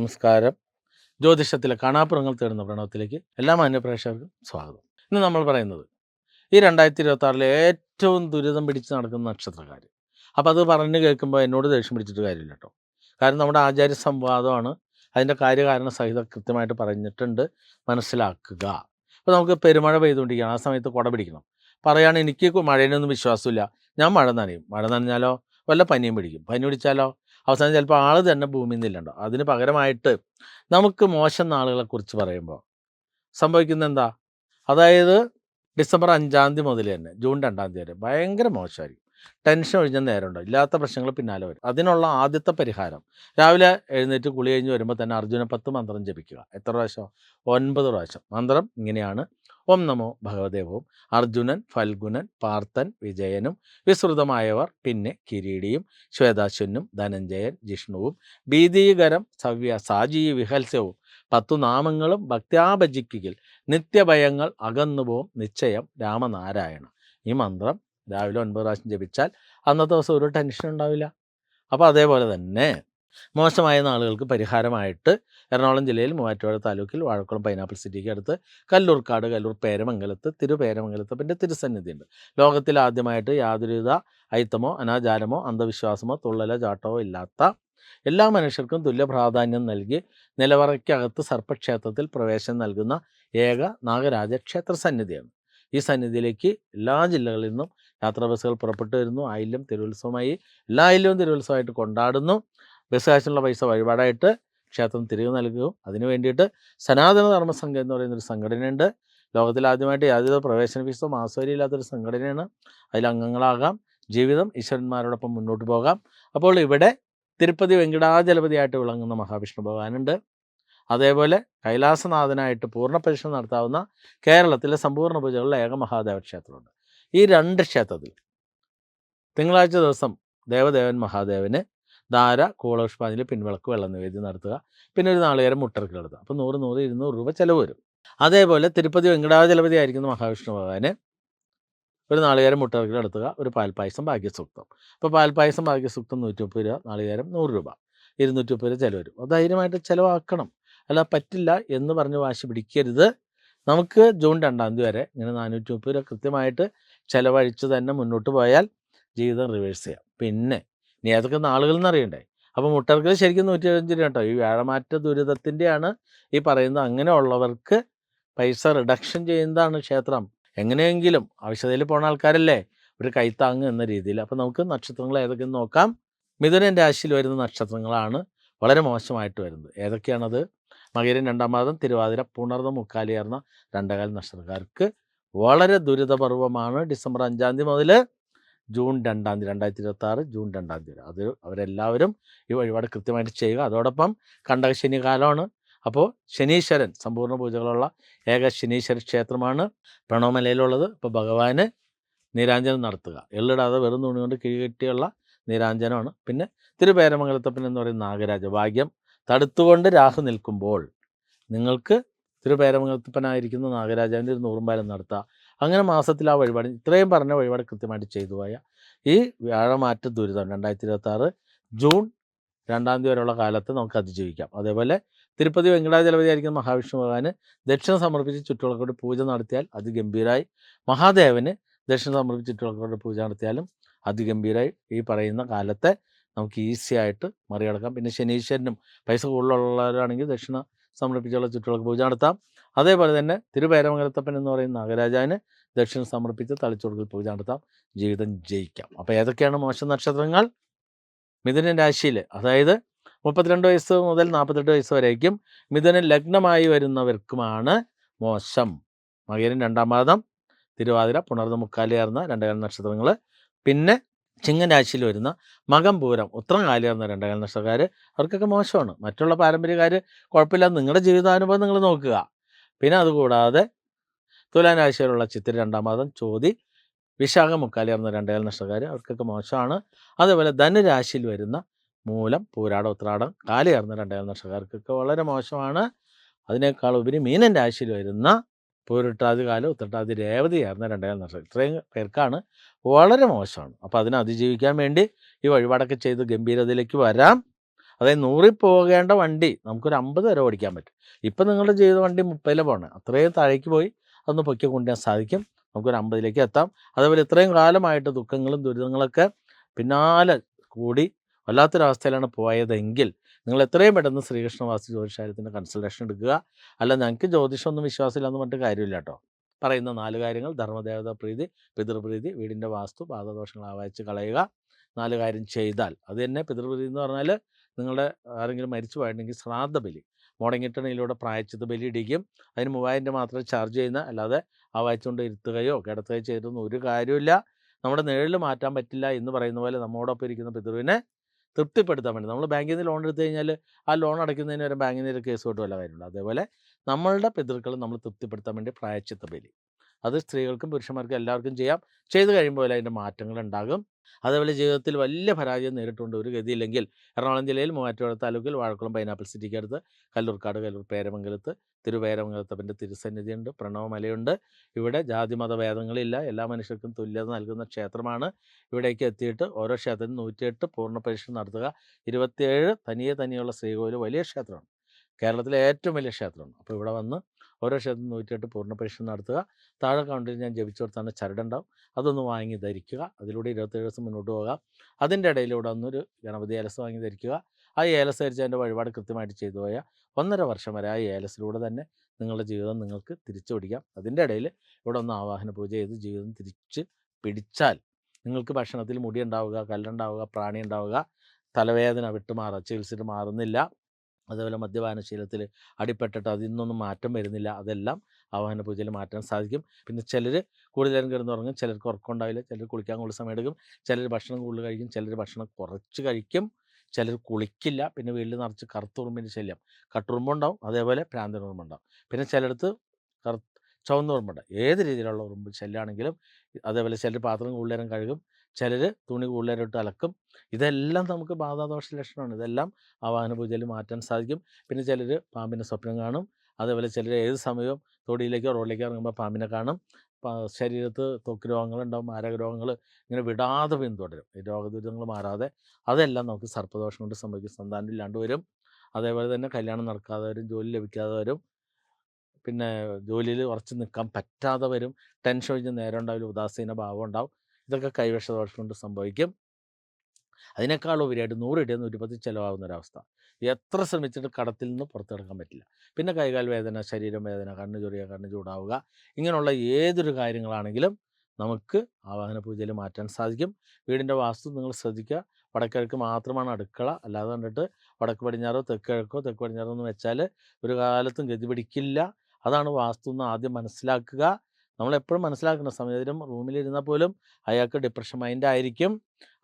നമസ്കാരം. ജ്യോതിഷത്തിലെ കാണാപ്പുറങ്ങൾ തേടുന്ന പ്രണവത്തിലേക്ക് എല്ലാ മാന്യപ്രേക്ഷകർക്കും സ്വാഗതം. ഇന്ന് നമ്മൾ പറയുന്നത് ഈ രണ്ടായിരത്തി ഇരുപത്തി ആറിലെ ഏറ്റവും ദുരിതം പിടിച്ച് നടക്കുന്ന നക്ഷത്രക്കാർ അപ്പോൾ അത് പറഞ്ഞു കേൾക്കുമ്പോൾ എന്നോട് ദേഷ്യം പിടിച്ചിട്ട് കാര്യമില്ല കേട്ടോ കാരണം നമ്മുടെ ആചാര്യ സംവാദമാണ് അതിന്റെ കാര്യകാരണ സഹിതം കൃത്യമായിട്ട് പറഞ്ഞിട്ടുണ്ട്. മനസ്സിലാക്കുക. അപ്പോൾ നമുക്ക് പെരുമഴ പെയ്തുകൊണ്ടിരിക്കുകയാണ്. ആ സമയത്ത് കുട പിടിക്കണം. പറയുകയാണെങ്കിൽ എനിക്ക് മഴേനൊന്നും വിശ്വാസമില്ല. ഞാൻ മഴ നനയും. മഴ നനഞ്ഞാലോ? വല്ല പനിയും പിടിക്കും. പനി പിടിച്ചാലോ? അവസാനം ചിലപ്പോൾ ആൾ തന്നെ ഭൂമിയിൽ നിന്നില്ലണ്ടോ അതിന് പകരമായിട്ട് നമുക്ക് മോശം നാളുകളെ കുറിച്ച് പറയുമ്പോൾ സംഭവിക്കുന്നത് എന്താ? അതായത് ഡിസംബർ അഞ്ചാം തീയതി മുതൽ തന്നെ ജൂൺ രണ്ടാം തീയതി വരെ ഭയങ്കര മോശമായിരിക്കും. ടെൻഷൻ ഒഴിഞ്ഞ നേരമുണ്ടോ. ഇല്ലാത്ത പ്രശ്നങ്ങൾ പിന്നാലെ വരും. അതിനുള്ള ആദ്യത്തെ പരിഹാരം. രാവിലെ എഴുന്നേറ്റ് കുളി കഴിഞ്ഞ് വരുമ്പോൾ തന്നെ അർജുന പത്ത് മന്ത്രം ജപിക്കുക. എത്ര പ്രാവശ്യം? ഒൻപത് പ്രാവശ്യം. മന്ത്രം ഇങ്ങനെയാണ്. ഓം നമോ ഭഗവദേവവും. അർജുനൻ ഫൽഗുനൻ പാർത്ഥൻ വിജയനും വിസ്തൃതമായവർ പിന്നെ കിരീടിയും ശ്വേതാശ്വനും ധനഞ്ജയൻ ജിഷ്ണുവും ഭീതീകരം സവ്യ സാജീ വിഹൽസ്യവും പത്തു നാമങ്ങളും ഭക്ത്യാഭജിക്കുകിൽ നിത്യഭയങ്ങൾ അകന്നുപോകും നിശ്ചയം രാമനാരായണ. ഈ മന്ത്രം രാവിലെ ഒൻപത് പ്രാവശ്യം ജപിച്ചാൽ അന്നത്തെ ദിവസം ഒരു ടെൻഷൻ ഉണ്ടാവില്ല. അപ്പോൾ അതേപോലെ തന്നെ മോശമായ നാളുകൾക്ക് പരിഹാരമായിട്ട് എറണാകുളം ജില്ലയിൽ മൂവാറ്റുപുഴ താലൂക്കിൽ വാഴക്കുളം പൈനാപ്പിൾ സിറ്റിക്ക് അടുത്ത് കല്ലൂർക്കാട് കല്ലൂർ പേരമംഗലത്ത് തിരുപേരമംഗലത്ത് പിന്നെ തിരുസന്നിധിയുണ്ട്. ലോകത്തിൽ ആദ്യമായിട്ട് യാതൊരുവിധ അയിത്തമോ അനാചാരമോ അന്ധവിശ്വാസമോ തുള്ളലോ ചാട്ടമോ ഇല്ലാത്ത എല്ലാ മനുഷ്യർക്കും തുല്യ പ്രാധാന്യം നൽകി നിലവറയ്ക്കകത്ത് സർപ്പക്ഷേത്രത്തിൽ പ്രവേശനം നൽകുന്ന ഏക നാഗരാജ ക്ഷേത്ര സന്നിധിയാണ്. ഈ സന്നിധിയിലേക്ക് എല്ലാ ജില്ലകളിൽ നിന്നും യാത്രാ ബസ്സുകൾ പുറപ്പെട്ടു വരുന്നു. ആയില്യം തിരുവുത്സവമായി എല്ലാ ആയില്യവും തിരുവുത്സവമായിട്ട് കൊണ്ടാടുന്നു. ബസ് കാശിനുള്ള പൈസ വഴിപാടായിട്ട് ക്ഷേത്രം തിരികെ നൽകുകയും അതിനു വേണ്ടിയിട്ട് സനാതന ധർമ്മ സംഘം എന്ന് പറയുന്നൊരു സംഘടനയുണ്ട്. ലോകത്തിൽ ആദ്യമായിട്ട് യാതൊരു പ്രവേശന ഫീസോ മാസവരി ഇല്ലാത്തൊരു സംഘടനയാണ്. അതിൽ അംഗങ്ങളാകാം. ജീവിതം ഈശ്വരന്മാരോടൊപ്പം മുന്നോട്ട് പോകാം. അപ്പോൾ ഇവിടെ തിരുപ്പതി വെങ്കടാചലപതിയായിട്ട് വിളങ്ങുന്ന മഹാവിഷ്ണു ഭഗവാനുണ്ട്. അതേപോലെ കൈലാസനാഥനായിട്ട് പൂർണ പരീക്ഷണം നടത്താവുന്ന കേരളത്തിലെ സമ്പൂർണ പൂജകളിലെ ഏക മഹാദേവ ക്ഷേത്രമുണ്ട്. ഈ രണ്ട് ക്ഷേത്രത്തിൽ തിങ്കളാഴ്ച ദിവസം ദേവദേവൻ മഹാദേവന് ധാര കൂളപുഷ്പാഞ്ജലി പിൻവിളക്ക് വെള്ളം നിവേദ്യം നടത്തുക. പിന്നെ ഒരു നാളികേരം മുട്ടർക്ക് നടത്തുക. അപ്പോൾ നൂറ് നൂറ് ഇരുന്നൂറ് രൂപ ചിലവ് വരും. അതേപോലെ തിരുപ്പതി വെങ്കടാചലപതി ആയിരിക്കുന്ന മഹാവിഷ്ണു ഭഗവാന് ഒരു നാളികേരം മുട്ടർക്ക് നടത്തുക. ഒരു പാൽപ്പായസം ഭാഗ്യസൂക്തം. അപ്പോൾ പാൽപ്പായസം ഭാഗ്യസൂക്തം നൂറ്റി മുപ്പത് രൂപ നാളികേരം നൂറ് രൂപ. ഇരുന്നൂറ്റി മുപ്പത് രൂപ ചിലവ് വരും. അത് ധൈര്യമായിട്ട് ചിലവാക്കണം. അല്ല പറ്റില്ല എന്ന് പറഞ്ഞ് വാശി പിടിക്കരുത്. നമുക്ക് ജൂൺ രണ്ടാം തീയതി വരെ ഇങ്ങനെ നാനൂറ്റി മുപ്പത് രൂപ കൃത്യമായിട്ട് ചിലവഴിച്ച് തന്നെ മുന്നോട്ട് പോയാൽ ജീവിതം റിവേഴ്സ് ചെയ്യാം. പിന്നെ ഇനി ഏതൊക്കെ നാളുകൾ എന്നറിയണ്ടേ അപ്പോൾ മുട്ടർക്ക് ശരിക്കും നൂറ്റി എഴുപത്തഞ്ച് രൂപ കേട്ടോ. ഈ വ്യാഴമാറ്റ ദുരിതത്തിന്റെയാണ് ഈ പറയുന്നത്. അങ്ങനെയുള്ളവർക്ക് പൈസ റിഡക്ഷൻ ചെയ്യുന്നതാണ് ക്ഷേത്രം. എങ്ങനെയെങ്കിലും ആവശ്യതയിൽ പോണ ആൾക്കാരല്ലേ? ഒരു കൈത്താങ് എന്ന രീതിയിൽ. അപ്പോൾ നമുക്ക് നക്ഷത്രങ്ങൾ ഏതൊക്കെയെന്ന് നോക്കാം. മിഥുനൻ രാശിയിൽ വരുന്ന നക്ഷത്രങ്ങളാണ് വളരെ മോശമായിട്ട് വരുന്നത്. ഏതൊക്കെയാണത്? മകരം രണ്ടാം പാദം തിരുവാതിര പുണർന്ന മുക്കാലിയർന്ന രണ്ടകാൽ നക്ഷത്രക്കാർക്ക് വളരെ ദുരിതപർവമാണ് ഡിസംബർ അഞ്ചാം തീയതി മുതൽ ജൂൺ രണ്ടാം തീയതി രണ്ടായിരത്തി ഇരുപത്തി ആറ് ജൂൺ രണ്ടാം തീയതി. അത് അവരെല്ലാവരും ഈ വഴിപാട് കൃത്യമായിട്ട് ചെയ്യുക. അതോടൊപ്പം കണ്ടകശനി കാലമാണ്. അപ്പോൾ ശനീശ്വരൻ സമ്പൂർണ പൂജകളുള്ള ഏക ശനീശ്വര ക്ഷേത്രമാണ് പ്രണവമലയിലുള്ളത്. അപ്പോൾ ഭഗവാന് നീരാഞ്ജനം നടത്തുക. എള്ളിടാതെ വെറും തുണി കൊണ്ട് കിഴികെട്ടിയുള്ള നീരാഞ്ജനമാണ്. പിന്നെ തിരുപേരമംഗലത്തപ്പൻ എന്ന് പറയുന്ന നാഗരാജ ഭാഗ്യം തടുത്തുകൊണ്ട് രാഹു നിൽക്കുമ്പോൾ നിങ്ങൾക്ക് തിരുപേരമത്തപ്പനായിരിക്കുന്ന നാഗരാജാവിന്റെ ഒരു നൂറുമ്പാലം നടത്തുക അങ്ങനെ മാസത്തിൽ ആ വഴിപാട് ഇത്രയും പറഞ്ഞ വഴിപാട് കൃത്യമായിട്ട് ചെയ്തു പോയ ഈ വ്യാഴമാറ്റ ദുരിതം രണ്ടായിരത്തി ഇരുപത്തി ജൂൺ രണ്ടാം തീയതി വരെയുള്ള കാലത്ത് നമുക്ക് അതിജീവിക്കാം. അതേപോലെ തിരുപ്പതി വെങ്കടാചലപതി ആയിരിക്കുന്ന മഹാവിഷ്ണു ഭഗവാന് ദക്ഷിണ സമർപ്പിച്ച് ചുറ്റുവിളക്കോട് പൂജ നടത്തിയാൽ അതിഗംഭീരായി. മഹാദേവന് ദക്ഷിണ സമർപ്പിച്ച് ചുറ്റുവിളക്കോട് പൂജ നടത്തിയാലും അതിഗംഭീരായി ഈ പറയുന്ന കാലത്തെ നമുക്ക് ഈസി ആയിട്ട് മറികടക്കാം. പിന്നെ ശനീശ്വരനും പൈസ കൂടുതലുള്ളവരാണെങ്കിൽ ദക്ഷിണ സമർപ്പിച്ചുള്ള ചുറ്റുവിളക്ക് പൂജ നടത്താം. അതേപോലെ തന്നെ തിരുപേരമംഗലത്തപ്പൻ എന്ന് പറയുന്ന നാഗരാജാവിന് ദക്ഷിണ സമർപ്പിച്ച് തളിച്ചുകൊടുക്കൽ പൂജ നടത്താം. ജീവിതം ജയിക്കാം. അപ്പോൾ ഏതൊക്കെയാണ് മോശം നക്ഷത്രങ്ങൾ? മിഥുനൻ രാശിയിൽ അതായത് മുപ്പത്തിരണ്ട് വയസ്സ് മുതൽ നാൽപ്പത്തെട്ട് വയസ്സ് വരേക്കും മിഥുനൻ ലഗ്നമായി വരുന്നവർക്കുമാണ് മോശം. മകരൻ രണ്ടാം പാദം തിരുവാതിര പുണർന്ന മുക്കാലിയാർന്ന രണ്ടകാല നക്ഷത്രങ്ങൾ പിന്നെ ചിങ്ങൻ രാശിയിൽ വരുന്ന മകം പൂരം ഉത്രം കാലിയാർന്ന രണ്ടകാല നക്ഷത്രക്കാർ അവർക്കൊക്കെ മോശമാണ്. മറ്റുള്ള പാരമ്പര്യക്കാർ കുഴപ്പമില്ല നിങ്ങളുടെ ജീവിതാനുഭവം നിങ്ങൾ നോക്കുക. പിന്നെ അതുകൂടാതെ തുലാൻ രാശിയിലുള്ള ചിത്തിരി രണ്ടാം പാദം ചോതി വിശാഖ വന്ന രണ്ടകാലനഷ്ടക്കാർ നക്ഷത്രക്കാർ അവർക്കൊക്കെ മോശമാണ്. അതേപോലെ ധനുരാശിയിൽ വരുന്ന മൂലം പൂരാടം ഉത്രാടം കാലിയാർന്ന രണ്ടകാല നക്ഷത്രക്കാർക്കൊക്കെ വളരെ മോശമാണ്. അതിനേക്കാൾ ഉപരി മീനൻ രാശിയിൽ വരുന്ന പൂരിട്ടാതി കാലം ഉത്രട്ടാതി രേവതിയായിരുന്ന രണ്ടേകാൽ നക്ഷത്രം ഇത്രയും പേർക്കാണ് വളരെ മോശമാണ്. അപ്പോൾ അതിനെ അതിജീവിക്കാൻ വേണ്ടി ഈ വഴിപാടൊക്കെ ചെയ്ത് ഗംഭീരതയിലേക്ക് വരാം. അതായത് നൂറിൽ പോകേണ്ട വണ്ടി നമുക്കൊരു അമ്പത് വരെ ഓടിക്കാൻ പറ്റും. ഇപ്പം നിങ്ങളുടെ ചെയ്ത വണ്ടി മുപ്പതിലെ പോകണം. അത്രയും താഴേക്ക് പോയി അതൊന്ന് പൊക്കി കൊണ്ടുവരാൻ സാധിക്കും. നമുക്കൊരു അമ്പതിലേക്ക് എത്താം. അതേപോലെ ഇത്രയും കാലമായിട്ട് ദുഃഖങ്ങളും ദുരിതങ്ങളൊക്കെ പിന്നാലെ കൂടി വല്ലാത്തൊരവസ്ഥയിലാണ് പോയതെങ്കിൽ നിങ്ങൾ എത്രയും പെട്ടെന്ന് ശ്രീകൃഷ്ണവാസി ജ്യോതിഷാരത്തിന്റെ കൺസൾട്ടേഷൻ എടുക്കുക. അല്ല ഞങ്ങൾക്ക് ജ്യോതിഷമൊന്നും വിശ്വാസമില്ലെന്ന് പറഞ്ഞിട്ട് കാര്യമില്ല കേട്ടോ. പറയുന്ന നാല് കാര്യങ്ങൾ ധർമ്മദേവത പ്രീതി പിതൃപ്രീതി വീടിന്റെ വാസ്തു പാദദോഷങ്ങൾ ആവാഹിച്ച് കളയുക. നാല് കാര്യം ചെയ്താൽ. അത് തന്നെ പിതൃപ്രീതി എന്ന് പറഞ്ഞാൽ നിങ്ങളുടെ ആരെങ്കിലും മരിച്ചു പോയിട്ടുണ്ടെങ്കിൽ ശ്രാദ്ധ ബലി. മുടങ്ങിട്ടണയിലൂടെ പ്രായച്ചിത്ത ബലി ഇടിക്കും. അതിന് മൂവായിരം രൂപ മാത്രമേ ചാർജ് ചെയ്യുന്ന അല്ലാതെ ആ വായിച്ചുകൊണ്ട് ഇരുത്തുകയോ കിടത്തുകയോ ചെയ്തൊന്നും ഒരു കാര്യമില്ല നമ്മുടെ നേഴിൽ മാറ്റാൻ പറ്റില്ല എന്ന് പറയുന്ന പോലെ നമ്മോടൊപ്പം ഇരിക്കുന്ന പിതൃവിനെ തൃപ്തിപ്പെടുത്താൻ വേണ്ടി. നമ്മൾ ബാങ്കിൽ നിന്ന് ലോൺ എടുത്തു കഴിഞ്ഞാൽ ആ ലോൺ അടയ്ക്കുന്നതിന് വരെ ബാങ്കിൽ നിന്ന് ഒരു കേസ് തൊട്ട് വല്ല കാര്യമുണ്ട്. അതേപോലെ നമ്മളുടെ പിതൃക്കൾ നമ്മൾ തൃപ്തിപ്പെടുത്താൻ വേണ്ടി പ്രായച്ചിത്ത ബലി. അത് സ്ത്രീകൾക്കും പുരുഷന്മാർക്കും എല്ലാവർക്കും ചെയ്യാം. ചെയ്തു കഴിയുമ്പോൾ അതിന്റെ മാറ്റങ്ങൾ ഉണ്ടാകും അതേപോലെ ജീവിതത്തിൽ വലിയ പരാജയം നേരിട്ടുണ്ട് ഒരു ഗതിയില്ലെങ്കിൽ എറണാകുളം ജില്ലയിൽ മൂവാറ്റുപുഴ താലൂക്കിൽ വാഴക്കുളം പൈനാപ്പിൾ സിറ്റിക്ക് അടുത്ത് കല്ലൂർക്കാട് കല്ലൂർ പേരമംഗലത്ത് തിരുപേരമംഗലത്തപ്പന്റെ തിരുസന്നിധിയുണ്ട് പ്രണവമലയുണ്ട്. ഇവിടെ ജാതി മത ഭേദങ്ങളില്ല. എല്ലാ മനുഷ്യർക്കും തുല്യത നൽകുന്ന ക്ഷേത്രമാണ്. ഇവിടേക്ക് എത്തിയിട്ട് ഓരോ ക്ഷേത്രത്തിൽ നൂറ്റിയെട്ട് പൂർണ പരീക്ഷ നടത്തുക. ഇരുപത്തിയേഴ് തനിയെ തനിയുള്ള ശ്രീകോവിൽ വലിയ ക്ഷേത്രമാണ്. കേരളത്തിലെ ഏറ്റവും വലിയ ക്ഷേത്രമാണ്. അപ്പോൾ ഇവിടെ വന്ന് ഓരോ ക്ഷേത്രം നൂറ്റിയെട്ട് പൂർണ പരിശോധന നടത്തുക. താഴെ കൗണ്ടിൽ ഞാൻ ജപിച്ചു കൊടുത്താണ് ചരടുണ്ടാവും. അതൊന്ന് വാങ്ങി ധരിക്കുക. അതിലൂടെ ഇരുപത്തേഴ് ദിവസം മുന്നോട്ട് പോകാം. അതിന്റെ ഇടയിലൂടെ ഒന്നൊരു ഗണപതി ഏലസ് വാങ്ങി ധരിക്കുക. ആ ഏലസ് ധരിച്ച് അതിന്റെ വഴിപാട് കൃത്യമായിട്ട് ചെയ്തു പോയാൽ ഒന്നര വർഷം വരെ ആ ഏലസിലൂടെ തന്നെ നിങ്ങളുടെ ജീവിതം നിങ്ങൾക്ക് തിരിച്ചു പിടിക്കാം. അതിന്റെ ഇടയിൽ ഇവിടെ ഒന്ന് ആവാഹന പൂജ ചെയ്ത് ജീവിതം തിരിച്ച് പിടിച്ചാൽ നിങ്ങൾക്ക് ഭക്ഷണത്തിൽ മുടി ഉണ്ടാവുക കല്ലുണ്ടാവുക പ്രാണി ഉണ്ടാവുക തലവേദന വിട്ടുമാറുക ചികിത്സിച്ചിട്ട് മാറുന്നില്ല. അതേപോലെ മദ്യപാനശീലത്തിൽ അടിപ്പെട്ടിട്ട് അതിൽ നിന്നൊന്നും മാറ്റം വരുന്നില്ല. അതെല്ലാം ആവാഹന പൂജയിൽ മാറ്റാൻ സാധിക്കും. പിന്നെ ചിലർ കൂടുതൽ നേരം കിടന്നുറങ്ങും ചിലർക്ക് ഉറക്കമുണ്ടാവില്ല ചിലർ കുളിക്കാൻ കൂടുതൽ സമയം എടുക്കും ചിലർ ഭക്ഷണം കൂടുതൽ കഴിക്കും ചിലർ ഭക്ഷണം കുറച്ച് കഴിക്കും ചിലർ കുളിക്കില്ല. പിന്നെ വീട്ടിൽ നിറച്ച് കറുത്തുറുമ്പിന്റെ ശല്യം. കട്ടുറുമ്പുണ്ടാവും അതേപോലെ പ്രാന്തനുറുമ്പുണ്ടാവും പിന്നെ ചിലടത്ത് കറു ചുവന്ന ഉറുമ്പുണ്ട്. ഏത് രീതിയിലുള്ള ഉറുമ്പ് ശല്യമാണെങ്കിലും അതേപോലെ ചിലർ പാത്രം കൂടുതൽ കഴുകും ചിലർ തുണി കൂടുതലായിട്ട് അലക്കും. ഇതെല്ലാം നമുക്ക് ബാധാദോഷ ലക്ഷണമാണ്. ഇതെല്ലാം ആവാഹന പൂജയിൽ മാറ്റാൻ സാധിക്കും. പിന്നെ ചിലർ പാമ്പിന്റെ സ്വപ്നം കാണും. അതേപോലെ ചിലർ ഏത് സമയവും തൊടിയിലേക്കോ റോഡിലേക്കോ ഇറങ്ങുമ്പോൾ പാമ്പിനെ കാണും. ശരീരത്ത് ത്വക്ക് രോഗങ്ങളുണ്ടാവും മാരക രോഗങ്ങൾ ഇങ്ങനെ വിടാതെ പിന്തുടരും. ഈ രോഗദുരിതങ്ങൾ മാറാതെ. അതെല്ലാം നമുക്ക് സർപ്പദോഷം കൊണ്ട് സംഭവിക്കും. സന്താനം ഇല്ലാണ്ട് വരും. അതേപോലെ തന്നെ കല്യാണം നടക്കാതെ വരും ജോലി ലഭിക്കാതെ വരും പിന്നെ ജോലിയിൽ ഉറച്ചു നിൽക്കാൻ പറ്റാതെ വരും. ടെൻഷൻ ഒഴിഞ്ഞ് നേരം ഉണ്ടാവില്ല. ഉദാസീന ഭാവം ഉണ്ടാവും. ഇതൊക്കെ കൈവശ ദോഷം കൊണ്ട് സംഭവിക്കും. അതിനേക്കാൾ ഉപരിയായിട്ട് നൂറ് നൂറ്റി നൂറ്റിപ്പത്ത് ചിലവാകുന്ന ഒരവസ്ഥ. എത്ര ശ്രമിച്ചിട്ട് കടത്തിൽ നിന്ന് പുറത്തെടുക്കാൻ പറ്റില്ല. പിന്നെ കൈകാൽ വേദന ശരീരം വേദന കണ്ണ് ചൊറിയുക കണ്ണ് ചൂടാവുക ഇങ്ങനെയുള്ള ഏതൊരു കാര്യങ്ങളാണെങ്കിലും നമുക്ക് ആവാഹന പൂജയിൽ മാറ്റാൻ സാധിക്കും. വീടിന്റെ വാസ്തു നിങ്ങൾ ശ്രദ്ധിക്കുക. വടക്കിഴക്ക് മാത്രമാണ് അടുക്കള. അല്ലാതെ കണ്ടിട്ട് വടക്ക് പടിഞ്ഞാറോ തെക്ക് കിഴക്കോ തെക്ക് പടിഞ്ഞാറോ എന്ന് വെച്ചാൽ ഒരു കാലത്തും ഗതി പിടിക്കില്ല. അതാണ് വാസ്തു എന്ന് ആദ്യം മനസ്സിലാക്കുക. നമ്മളെപ്പോഴും മനസ്സിലാക്കണം സമയത്തിലും റൂമിലിരുന്നാൽ പോലും അയാൾക്ക് ഡിപ്രഷൻ മൈൻഡ് ആയിരിക്കും.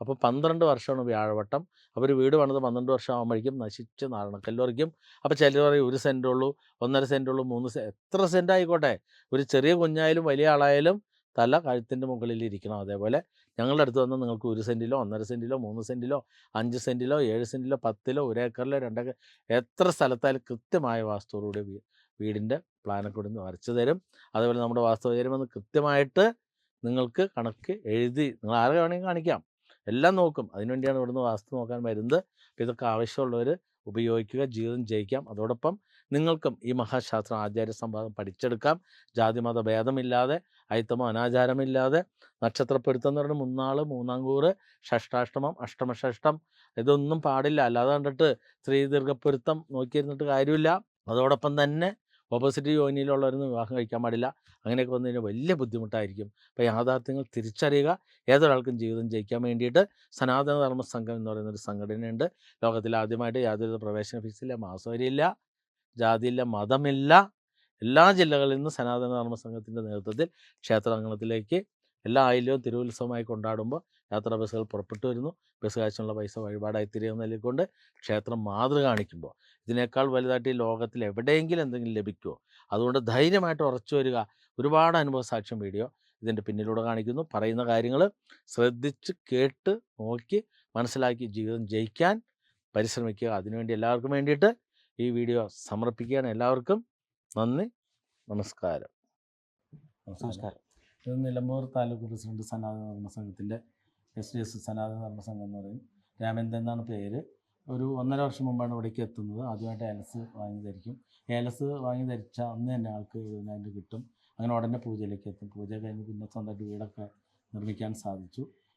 അപ്പോൾ പന്ത്രണ്ട് വർഷമാണ് വ്യാഴവട്ടം. അവർ വീട് പണിത് പന്ത്രണ്ട് വർഷം ആകുമ്പോഴേക്കും നശിച്ച് നാരണക്കല്ലുറയ്ക്കും അപ്പോൾ ചിലർ പറയും ഒരു സെന്റേ ഉള്ളൂ ഒന്നര സെന്റേ ഉള്ളൂ മൂന്ന് സെൻ എത്ര സെന്റ് ആയിക്കോട്ടെ ഒരു ചെറിയ കുഞ്ഞായാലും വലിയ ആളായാലും തല കഴുത്തിന്റെ മുകളിൽ ഇരിക്കണം അതേപോലെ. ഞങ്ങളുടെ അടുത്ത് വന്നാൽ നിങ്ങൾക്ക് ഒരു സെന്റിലോ ഒന്നര സെന്റിലോ മൂന്ന് സെന്റിലോ അഞ്ച് സെന്റിലോ ഏഴ് സെന്റിലോ പത്തിലോ ഒരു ഏക്കറിലോ രണ്ടേക്കർ എത്ര സ്ഥലത്തായാലും കൃത്യമായ വാസ്തുവോടുകൂടി വീടിന്റെ പ്ലാനൊക്കെ ഇവിടുന്ന് വരച്ചു തരും. അതേപോലെ നമ്മുടെ വാസ്തു ഒന്ന് കൃത്യമായിട്ട് നിങ്ങൾക്ക് കണക്ക് എഴുതി നിങ്ങൾ ആരെ വേണമെങ്കിൽ കാണിക്കാം. എല്ലാം നോക്കും. അതിനുവേണ്ടിയാണ് ഇവിടുന്ന് വാസ്തു നോക്കാൻ വരുന്നത്. അപ്പോൾ ഇതൊക്കെ ആവശ്യമുള്ളവർ ഉപയോഗിക്കുക ജീവിതം ജയിക്കാം. അതോടൊപ്പം നിങ്ങൾക്കും ഈ മഹാശാസ്ത്രം ആചാര്യ സംവാദം പഠിച്ചെടുക്കാം. ജാതിമത ഭേദമില്ലാതെ അയിത്തമോ അനാചാരമില്ലാതെ നക്ഷത്രപ്പൊരുത്തം എന്ന് പറഞ്ഞാൽ മുന്നാൾ മൂന്നാം കൂറ് ഷഷ്ടാഷ്ടമം അഷ്ടമഷഷ്ടം ഇതൊന്നും പാടില്ല. അല്ലാതെ കണ്ടിട്ട് സ്ത്രീ ദീർഘപ്പൊരുത്തം നോക്കിയിരുന്നിട്ട് കാര്യമില്ല. അതോടൊപ്പം തന്നെ ഓപ്പോസിറ്റ് യോനിയിലുള്ളവരൊന്നും വിവാഹം കഴിക്കാൻ പാടില്ല. അങ്ങനെയൊക്കെ വന്നു കഴിഞ്ഞാൽ വലിയ ബുദ്ധിമുട്ടായിരിക്കും. അപ്പോൾ യാഥാർത്ഥ്യങ്ങൾ തിരിച്ചറിയുക. ഏതൊരാൾക്കും ജീവിതം ജയിക്കാൻ വേണ്ടിയിട്ട് സനാതന ധർമ്മ സംഘം എന്ന് പറയുന്ന ഒരു സംഘടനയുണ്ട്. ലോകത്തിൽ ആദ്യമായിട്ട് യാതൊരു പ്രവേശന ഫീസില്ല മാസവരിയില്ല ജാതിയില്ല മതമില്ല. എല്ലാ ജില്ലകളിൽ നിന്നും സനാതന ധർമ്മ സംഘത്തിന്റെ നേതൃത്വത്തിൽ ക്ഷേത്രാങ്കണത്തിലേക്ക് എല്ലാ ആയില്യവും തിരുവുത്സവമായി കൊണ്ടാടുമ്പോൾ യാത്രാ ബസ്സുകൾ പുറപ്പെട്ടു വരുന്നു. ബസ് കാശിനുള്ള പൈസ വഴിപാടായി തിരികെ നൽകിക്കൊണ്ട് ക്ഷേത്രം മാതൃക കാണിക്കുമ്പോൾ ഇതിനേക്കാൾ വലുതായിട്ട് ഈ ലോകത്തിൽ എവിടെയെങ്കിലും എന്തെങ്കിലും ലഭിക്കുമോ അതുകൊണ്ട് ധൈര്യമായിട്ട് ഉറച്ചു വരിക. ഒരുപാട് അനുഭവ സാക്ഷ്യം വീഡിയോ ഇതിന്റെ പിന്നിലൂടെ കാണിക്കുന്നു. പറയുന്ന കാര്യങ്ങൾ ശ്രദ്ധിച്ച് കേട്ട് നോക്കി മനസ്സിലാക്കി ജീവിതം ജയിക്കാൻ പരിശ്രമിക്കുക. അതിനുവേണ്ടി എല്ലാവർക്കും വേണ്ടിയിട്ട് ഈ വീഡിയോ സമർപ്പിക്കുകയാണ് എല്ലാവർക്കും. നന്ദി. നമസ്കാരം. നമസ്കാരം. ഇത് നിലമ്പൂർ താലൂക്ക് പ്രസിഡന്റ് സനാതന ധർമ്മ സംഘത്തിന്റെ എസ് ഡി എസ് സനാതന ധർമ്മ സംഘം എന്ന് പറയും. രാമേന്ദ്രൻ എന്നാണ് പേര്. ഒരു ഒന്നര വർഷം മുമ്പാണ് ഇവിടേക്ക് എത്തുന്നത്. ആദ്യമായിട്ട് ഏലസ് വാങ്ങി ധരിക്കും. ഏലസ് വാങ്ങി ധരിച്ച അന്ന് തന്നെ ആൾക്ക് എഴുപതിനായിരം കിട്ടും. അങ്ങനെ ഉടനെ പൂജയിലേക്ക് എത്തും. പൂജ കഴിഞ്ഞ് പിന്നെ സ്വന്തമായിട്ട് വീടൊക്കെ നിർമ്മിക്കാൻ സാധിച്ചു.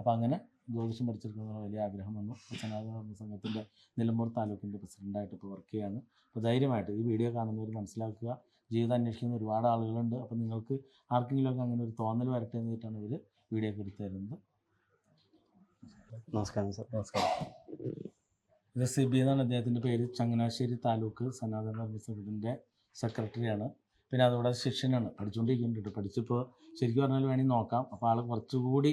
അപ്പോൾ അങ്ങനെ ജ്യോതിഷം പഠിച്ചെടുക്കുന്ന വലിയ ആഗ്രഹം വന്നു. സനാതന സംഘത്തിന്റെ നിലമ്പൂർ താലൂക്കിന്റെ പ്രസിഡന്റായിട്ട് ഇപ്പോൾ വർക്ക് ചെയ്യാണ്. അപ്പോൾ ധൈര്യമായിട്ട് ഈ വീഡിയോ കാണുന്നവർ മനസ്സിലാക്കുക. ജീവിതം അന്വേഷിക്കുന്ന ഒരുപാട് ആളുകളുണ്ട്. അപ്പോൾ നിങ്ങൾക്ക് ആർക്കെങ്കിലുമൊക്കെ അങ്ങനെ ഒരു തോന്നൽ വരട്ടെ എന്നിട്ടാണ് ഇവർ വീഡിയോ ഒക്കെ എടുത്തു തരുന്നത്. നമസ്കാരം സാർ നമസ്കാരം. ഇത് സിബി എന്നാണ് അദ്ദേഹത്തിന്റെ പേര്. ചങ്ങനാശ്ശേരി താലൂക്ക് സനാതന ധർമ്മ സംഘത്തിന്റെ സെക്രട്ടറിയാണ് പിന്നെ അതുകൂടാതെ ശിഷ്യനാണ്. പഠിച്ചുകൊണ്ടിരിക്കുന്നുണ്ട് പഠിച്ചിപ്പോൾ ശരിക്കും പറഞ്ഞാൽ വേണമെങ്കിൽ നോക്കാം. അപ്പോൾ ആൾ കുറച്ചുകൂടി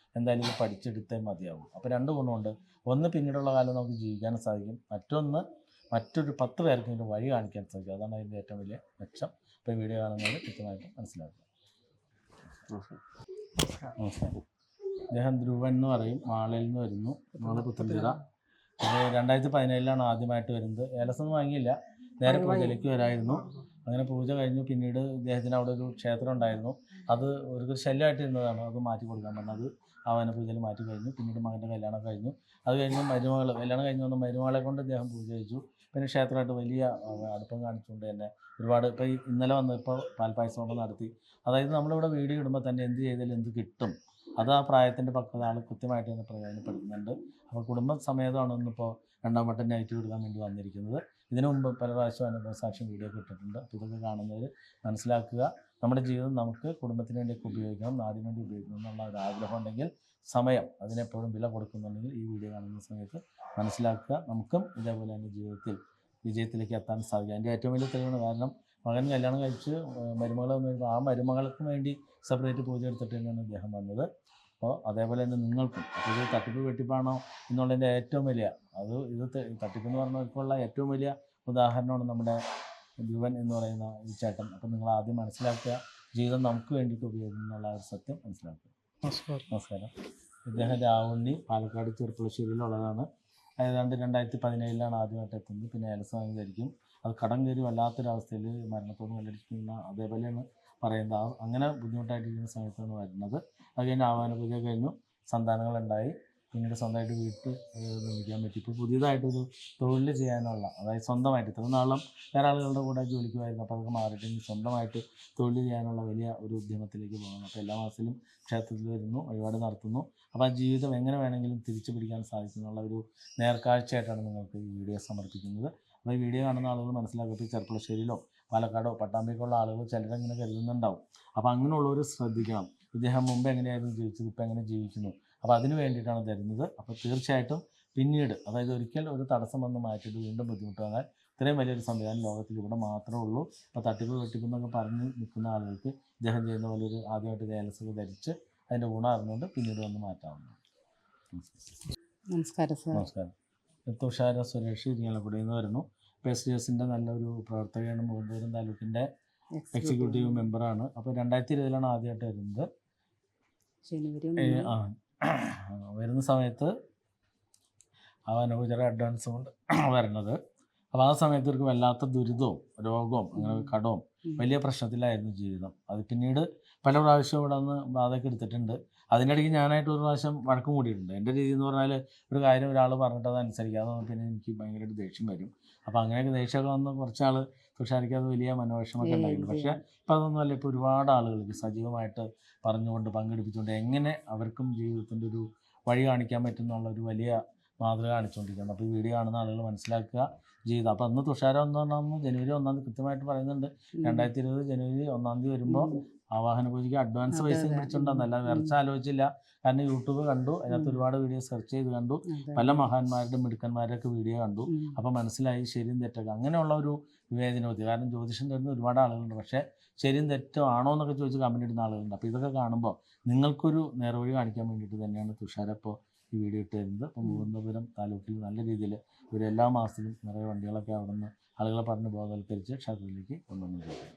എന്തായാലും ഇത് പഠിച്ചെടുത്തേ മതിയാവും. അപ്പോൾ രണ്ട് ഗുണമുണ്ട്. ഒന്ന് പിന്നീടുള്ള കാലം നമുക്ക് ജീവിക്കാൻ സാധിക്കും. മറ്റൊന്ന് മറ്റൊരു പത്ത് പേർക്കെങ്കിലും വഴി കാണിക്കാൻ സാധിക്കും. അതാണ് അതിന്റെ ഏറ്റവും വലിയ മെച്ചം. ഇപ്പോൾ വീഡിയോ കാണുന്നത് കൃത്യമായിട്ട് മനസ്സിലാക്കുക. അദ്ദേഹം ധ്രുവൻ എന്ന് പറയും. മാളയിൽ നിന്ന് വരുന്നു. മാള പുത്തൻചിറ അപ്പോൾ രണ്ടായിരത്തി പതിനേഴിലാണ് ആദ്യമായിട്ട് വരുന്നത്. ഏലസൊന്നും വാങ്ങിയില്ല. നേരെ പൂജയിലേക്ക് വരായിരുന്നു. അങ്ങനെ പൂജ കഴിഞ്ഞു. പിന്നീട് ഇദ്ദേഹത്തിന് അവിടെ ഒരു ക്ഷേത്രം ഉണ്ടായിരുന്നു. അത് ഒരു ശല്യമായിട്ട് ഇരുന്നതാണ്. അത് മാറ്റി കൊടുക്കാൻ പറഞ്ഞത് ആവാന പൂജയിൽ മാറ്റി കഴിഞ്ഞു. പിന്നീട് മകന്റെ കല്യാണം കഴിഞ്ഞു. അത് കഴിഞ്ഞ് മരുമകൾ കല്യാണം കഴിഞ്ഞ് വന്ന മരുമകളെ കൊണ്ട് ഇദ്ദേഹം പൂജ കഴിച്ചു. പിന്നെ ക്ഷേത്രമായിട്ട് വലിയ അടുപ്പം കാണിച്ചുകൊണ്ട് തന്നെ ഒരുപാട് ഇപ്പോൾ ഇന്നലെ വന്ന് ഇപ്പോൾ പാൽപ്പായസം കൊണ്ട് നടത്തി. അതായത് നമ്മളിവിടെ വീഡിയോ ഇടുമ്പോൾ തന്നെ എന്ത് ചെയ്താലും എന്ത് കിട്ടും. അത് ആ പ്രായത്തിന്റെ പക്വത ആൾ കൃത്യമായിട്ട് തന്നെ പ്രയോജനപ്പെടുത്തുന്നുണ്ട്. അപ്പോൾ കുടുംബ സമേതമാണ് ഇന്നിപ്പോൾ രണ്ടാം വട്ടം നൈറ്റ് കൊടുക്കാൻ വേണ്ടി വന്നിരിക്കുന്നത്. ഇതിനു മുമ്പ് പല പ്രാവശ്യം അനുഭവ സാക്ഷ്യം വീഡിയോ ഇട്ടിട്ടുണ്ട്. അപ്പോൾ ഇതൊക്കെ കാണുന്നവർ മനസ്സിലാക്കുക. നമ്മുടെ ജീവിതം നമുക്ക് കുടുംബത്തിന് വേണ്ടിയൊക്കെ ഉപയോഗിക്കണം. നാടിന് വേണ്ടി ഉപയോഗിക്കണം എന്നുള്ള ഒരു ആഗ്രഹം ഉണ്ടെങ്കിൽ സമയം അതിനെപ്പോഴും വില കൊടുക്കുന്നുണ്ടെങ്കിൽ ഈ വീഡിയോ കാണുന്ന സമയത്ത് മനസ്സിലാക്കുക. നമുക്കും ഇതേപോലെ തന്നെ ജീവിതത്തിൽ വിജയത്തിലേക്ക് എത്താൻ സാധിക്കും. അതിന്റെ ഏറ്റവും വലിയ തെളിവാണ് കാരണം മകൻ കല്യാണം കഴിച്ച് മരുമകളെ ആ മരുമകൾക്കും വേണ്ടി സെപ്പറേറ്റ് പൂജ എടുത്തിട്ട് തന്നെയാണ് അദ്ദേഹം വന്നത്. അപ്പോൾ അതേപോലെ തന്നെ നിങ്ങൾക്കും. അപ്പോൾ ഇത് തട്ടിപ്പ് വെട്ടിപ്പാണോ എന്നുള്ളതിന്റെ ഏറ്റവും വലിയ അത് ഇത് തട്ടിപ്പ് എന്ന് പറഞ്ഞവർക്കുള്ള ഏറ്റവും വലിയ ഉദാഹരണമാണ് നമ്മുടെ ധ്രുവൻ എന്ന് പറയുന്ന ഈ ചേട്ടൻ. അപ്പം നിങ്ങൾ ആദ്യം മനസ്സിലാക്കുക. ജീവിതം നമുക്ക് വേണ്ടിയിട്ട് ഉപയോഗിക്കുന്നു എന്നുള്ള ഒരു സത്യം മനസ്സിലാക്കുക. നമസ്കാരം. നമസ്കാരം. ഇദ്ദേഹം രാവുണ്ണി പാലക്കാട് ചെറുപ്പുളശ്ശേരിയിലുള്ളതാണ്. ഏതാണ്ട് രണ്ടായിരത്തി പതിനേഴിലാണ് ആദ്യമായിട്ട് എത്തുന്നത്. പിന്നെ ഏലസ്വാമി ധരിക്കും അത് കടം കയറി വല്ലാത്തൊരവസ്ഥയിൽ മരണത്തോട് മല്ലടിക്കുന്ന അതേപോലെയാണ് പറയുന്നത്. അങ്ങനെ ബുദ്ധിമുട്ടായിട്ടിരിക്കുന്ന സമയത്താണ് വരുന്നത്. അത് കഴിഞ്ഞ് ആഹ്വാന പൂജ കഴിഞ്ഞു. സന്താനങ്ങളുണ്ടായി. പിന്നീട് സ്വന്തമായിട്ട് വീട്ടിൽ നിർമ്മിക്കാൻ പറ്റി. ഇപ്പോൾ പുതിയതായിട്ടൊരു തൊഴിൽ ചെയ്യാനുള്ള അതായത് സ്വന്തമായിട്ട് ഇത്ര നാളും വേറെ ആളുകളുടെ കൂടെ ജോലിക്ക് പോയിരുന്നു അപ്പോൾ അതൊക്കെ മാറിയിട്ട് സ്വന്തമായിട്ട് തൊഴിൽ ചെയ്യാനുള്ള വലിയ ഒരു ഉദ്യമത്തിലേക്ക് പോകുന്നു അപ്പോൾ എല്ലാ മാസത്തിലും ക്ഷേത്രത്തിൽ വരുന്നു വഴിപാട് നടത്തുന്നു. അപ്പോൾ ആ ജീവിതം എങ്ങനെ വേണമെങ്കിലും തിരിച്ചു പിടിക്കാൻ സാധിക്കുന്നുള്ള ഒരു നേർക്കാഴ്ചയായിട്ടാണ് നിങ്ങൾക്ക് ഈ വീഡിയോ സമർപ്പിക്കുന്നത്. അപ്പോൾ ഈ വീഡിയോ കാണുന്ന ആളുകൾ മനസ്സിലാക്കട്ടെ ചെർപ്പളശ്ശേരിയിലോ പാലക്കാടോ പട്ടാമ്പിക്കുള്ള ആളുകൾ ചിലരങ്ങനെ കരുതുന്നുണ്ടാവും. അപ്പോൾ അങ്ങനെയുള്ളവർ ശ്രദ്ധിക്കണം. ഇദ്ദേഹം മുമ്പ് എങ്ങനെയായിരുന്നു ജീവിച്ചത്? ഇപ്പം എങ്ങനെ ജീവിക്കുന്നു? അപ്പോൾ അതിന് വേണ്ടിയിട്ടാണ് തരുന്നത്. അപ്പോൾ തീർച്ചയായിട്ടും പിന്നീട് അതായത് ഒരിക്കൽ ഒരു തടസ്സം വന്ന് മാറ്റിയിട്ട് വീണ്ടും ബുദ്ധിമുട്ട് വന്നാൽ ഇത്രയും വലിയൊരു സംവിധാനം ലോകത്തിൽ ഇവിടെ മാത്രമേ ഉള്ളൂ. അപ്പോൾ തട്ടിപ്പ് വെട്ടിപ്പെന്നൊക്കെ പറഞ്ഞ് നിൽക്കുന്ന ആളുകൾക്ക് ഇദ്ദേഹം ചെയ്യുന്ന പോലെ ഒരു ആദ്യമായിട്ട് ലേലസൊക്കെ ധരിച്ച് അതിന്റെ ഗുണം അറിഞ്ഞുകൊണ്ട് പിന്നീട് വന്ന് മാറ്റാവുന്നതാണ്. നമസ്കാരം സാർ. നമസ്കാരം. തുഷാര സുരേഷ് ഇരിങ്ങാലക്കുടിയിൽ നിന്ന് വരുന്നു. ഇപ്പോൾ എസ് ഡി എസിന്റെ നല്ലൊരു പ്രവർത്തകയാണ് മുഖന്തൂരം താലൂക്കിന്റെ എക്സിക്യൂട്ടീവ് മെമ്പറാണ്. അപ്പോൾ രണ്ടായിരത്തി ഇരുപതിലാണ് ആദ്യമായിട്ട് വരുന്നത്. ജനുവരി ആ. വരുന്ന സമയത്ത് അവൻ ഒരു അഡ്വാൻസ് കൊണ്ട് വരുന്നത് അപ്പോൾ ആ സമയത്ത് ഇവർക്ക് വല്ലാത്ത ദുരിതവും രോഗവും അങ്ങനെ. കടവും വലിയ പ്രശ്നത്തിലായിരുന്നു ജീവിതം. അത് പിന്നീട് പല പ്രാവശ്യവും ഇവിടെ നിന്ന് ബാധയൊക്കെ എടുത്തിട്ടുണ്ട്. അതിനിടയ്ക്ക് ഞാനായിട്ട് ഒരു പ്രാവശ്യം വഴക്കം കൂടിയിട്ടുണ്ട് എന്റെ രീതി എന്ന് പറഞ്ഞാൽ ഒരു കാര്യം ഒരാൾ പറഞ്ഞിട്ട് അത് അനുസരിക്കാതെ പിന്നെ എനിക്ക് ഭയങ്കരമായിട്ട് ദേഷ്യം വരും. അപ്പോൾ അങ്ങനെയൊക്കെ ദേഷ്യമൊക്കെ വന്ന് കുറച്ചാൾ തുഷാരിക്ക് അത് വലിയ മനോവിഷമൊക്കെ ഉണ്ടായിരുന്നു. പക്ഷേ ഇപ്പം അതൊന്നുമല്ല ഇപ്പോൾ ഒരുപാട് ആളുകൾക്ക് സജീവമായിട്ട് പറഞ്ഞുകൊണ്ട് പങ്കെടുപ്പിച്ചുകൊണ്ട് എങ്ങനെ അവർക്കും ജീവിതത്തിന്റെ ഒരു വഴി കാണിക്കാൻ പറ്റുന്നുള്ളൊരു ഒരു വലിയ മാതൃക കാണിച്ചുകൊണ്ടിരിക്കുന്നത് അപ്പോൾ ഈ വീഡിയോ കാണുന്ന ആളുകൾ മനസ്സിലാക്കുക. ജീവിതം. അപ്പോൾ അന്ന് തുഷാരം എന്ന് പറഞ്ഞാൽ ജനുവരി ഒന്നാം തീയതി കൃത്യമായിട്ട് പറയുന്നുണ്ട്. രണ്ടായിരത്തി ഇരുപത് ജനുവരി ഒന്നാം തീയതി വരുമ്പോൾ. ആവാഹന പൂജയ്ക്ക് അഡ്വാൻസ് പൈസ. പിടിച്ചിട്ടുണ്ടെന്നല്ല വിറച്ച ആലോചിച്ചില്ല. കാരണം യൂട്യൂബ് കണ്ടു. അതിനകത്ത് ഒരുപാട് വീഡിയോ സെർച്ച് ചെയ്ത് കണ്ടു. പല മഹാന്മാരുടെ മിടുക്കന്മാരുടെയൊക്കെ വീഡിയോ കണ്ടു. അപ്പോൾ മനസ്സിലായി ശരിയും തെറ്റൊക്കെ. അങ്ങനെയുള്ള ഒരു വിവേചനബുദ്ധി കാരണം ജ്യോതിഷം തരുന്ന ഒരുപാട് ആളുകളുണ്ട്. പക്ഷേ ശരിയും തെറ്റോ ആണോ എന്നൊക്കെ ചോദിച്ച് കമന്റ് ഇടുന്ന ആളുകളുണ്ട്. അപ്പോൾ ഇതൊക്കെ കാണുമ്പോൾ നിങ്ങൾക്കൊരു നേർവഴി കാണിക്കാൻ വേണ്ടിയിട്ട് തന്നെയാണ് തുഷാര ഇപ്പോൾ ഈ വീഡിയോ ഇട്ട് തരുന്നത്. അപ്പം മൂന്നപുരം താലൂക്കിൽ നല്ല രീതിയിൽ ഒരു എല്ലാ മാസത്തിലും നിറയെ വണ്ടികളൊക്കെ അവിടെ നിന്ന് ആളുകളെ പറഞ്ഞ് ബോധവൽക്കരിച്ച് ക്ഷേത്രത്തിലേക്ക് കൊണ്ടുവന്നിട്ടുണ്ട്.